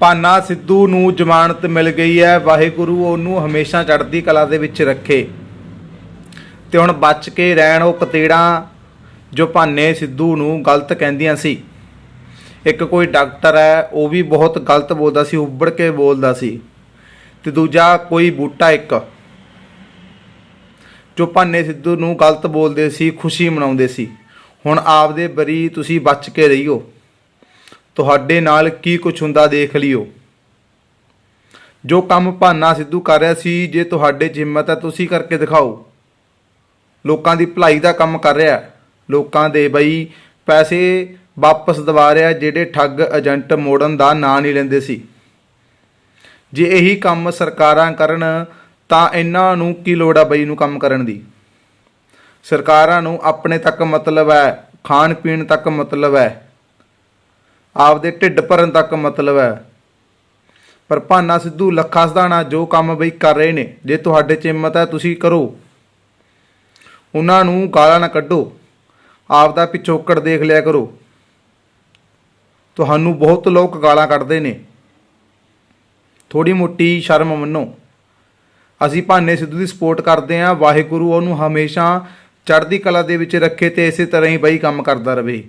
ਪਾਨਾ ਸਿੱਧੂ ਨੂੰ ਜ਼ਮਾਨਤ ਮਿਲ ਗਈ ਹੈ, ਵਾਹਿਗੁਰੂ ਉਹਨੂੰ ਹਮੇਸ਼ਾ ਚੜ੍ਹਦੀ ਕਲਾ ਦੇ ਵਿੱਚ ਰੱਖੇ। ਤੇ ਹੁਣ ਬਚ ਕੇ ਰਹਿਣ ਉਹ ਕਤੇੜਾਂ ਜੋ ਭਾਨੇ ਸਿੱਧੂ ਨੂੰ ਗਲਤ ਕਹਿੰਦੀਆਂ ਸੀ। ਇੱਕ ਕੋਈ ਡਾਕਟਰ ਹੈ, ਉਹ ਵੀ ਬਹੁਤ ਗਲਤ ਬੋਲਦਾ ਸੀ, ਉੱਬੜ ਕੇ ਬੋਲਦਾ ਸੀ। ਤੇ ਦੂਜਾ ਕੋਈ ਬੂਟਾ ਇੱਕ, ਜੋ ਭਾਨੇ ਸਿੱਧੂ ਨੂੰ ਗਲਤ ਬੋਲਦੇ ਸੀ, ਖੁਸ਼ੀ ਮਨਾਉਂਦੇ ਸੀ। ਹੁਣ ਆਪਦੇ ਬਰੀ ਤੁਸੀਂ ਬਚ ਕੇ ਰਹੀਓ। ਤੁਹਾਡੇ ਨਾਲ ਕੀ ਕੁਝ ਹੁੰਦਾ ਦੇਖ ਲਿਓ। ਜੋ ਕੰਮ ਭਾਨਾ ਸਿੱਧੂ ਕਰ ਰਿਹਾ ਸੀ, ਜੇ ਤੁਹਾਡੇ 'ਚ ਹਿੰਮਤ ਹੈ, ਤੁਸੀਂ ਕਰਕੇ ਦਿਖਾਓ। ਲੋਕਾਂ ਦੀ ਭਲਾਈ ਦਾ ਕੰਮ ਕਰ ਰਿਹਾ। ਲੋਕਾਂ ਦੇ ਬਈ ਪੈਸੇ ਵਾਪਸ ਦਿਵਾ ਰਿਹਾ, ਜਿਹੜੇ ਠੱਗ ਏਜੰਟ ਮੋੜਨ ਦਾ ਨਾਂ ਨਹੀਂ ਲੈਂਦੇ ਸੀ। ਜੇ ਇਹੀ ਕੰਮ ਸਰਕਾਰਾਂ ਕਰਨ, ਤਾਂ ਇਹਨਾਂ ਨੂੰ ਕੀ ਲੋੜ ਆ ਬਈ ਨੂੰ ਕੰਮ ਕਰਨ ਦੀ? ਸਰਕਾਰਾਂ ਨੂੰ ਆਪਣੇ ਤੱਕ ਮਤਲਬ ਹੈ ਖਾਣ ਪੀਣ ਤੱਕ ਮਤਲਬ ਹੈ। ਆਪਦੇ ਢਿੱਡ ਭਰਨ ਤੱਕ ਮਤਲਬ ਹੈ। ਪਰ ਭਾਨਾ ਸਿੱਧੂ ਲੱਖਾ ਸਦਾਣਾ ਜੋ ਕੰਮ ਬਈ ਕਰ ਰਹੇ ਨੇ, ਜੇ ਤੁਹਾਡੇ ਚ ਹਿੰਮਤ ਹੈ, ਤੁਸੀਂ ਕਰੋ। ਉਹਨਾਂ ਨੂੰ ਗਾਲਾਂ ਨਾ ਕੱਢੋ। ਆਪ ਦਾ ਪਿਛੋਕੜ ਦੇਖ ਲਿਆ ਕਰੋ। ਤੁਹਾਨੂੰ ਬਹੁਤ ਲੋਕ ਗਾਲਾਂ ਕੱਢਦੇ ਨੇ। ਥੋੜੀ ਮੋਟੀ ਸ਼ਰਮ ਮੰਨੋ। ਅਸੀਂ ਭਾਨੇ ਸਿੱਧੂ ਦੀ ਸਪੋਰਟ ਕਰਦੇ ਆਂ ਵਾਹਿਗੁਰੂ ਉਹਨੂੰ ਹਮੇਸ਼ਾ ਚੜ੍ਹਦੀ ਕਲਾ ਦੇ ਵਿੱਚ ਰੱਖੇ ਤੇ ਇਸੇ ਤਰ੍ਹਾਂ ਹੀ ਬਈ ਕੰਮ ਕਰਦਾ ਰਹੇ।